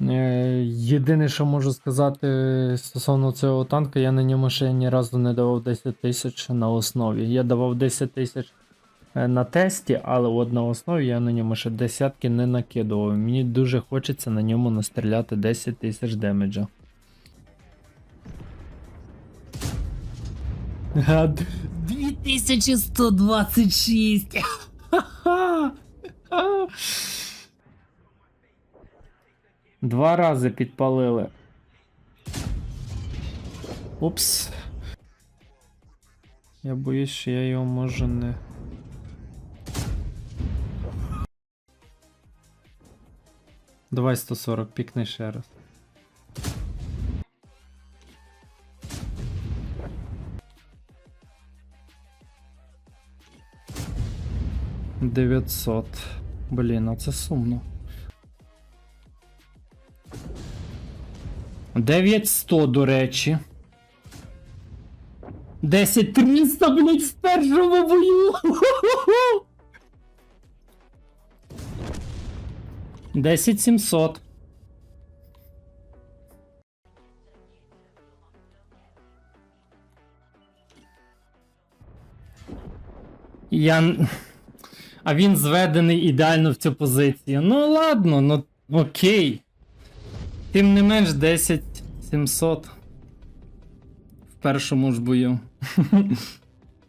Е, Єдине, що можу сказати стосовно цього танка, я на ньому ще ні разу не давав 10 тисяч на основі. Я давав 10 тисяч е, на тесті, але от на основі я на ньому ще десятки не накидував. Мені дуже хочеться на ньому настріляти 10 тисяч демеджа. Га, 2126! Два рази підпалили. Упс. Я боюсь, що я його можу не. Давай 140, пікни ще раз. Дев'ятсот. Блін, а це сумно. 9100, до речі. 10300, блять, в першому бою. Десять сімсот. Я. А він зведений ідеально в цю позицію. Ну ладно, ну окей. Тим не менш 10 700 в першому ж бою.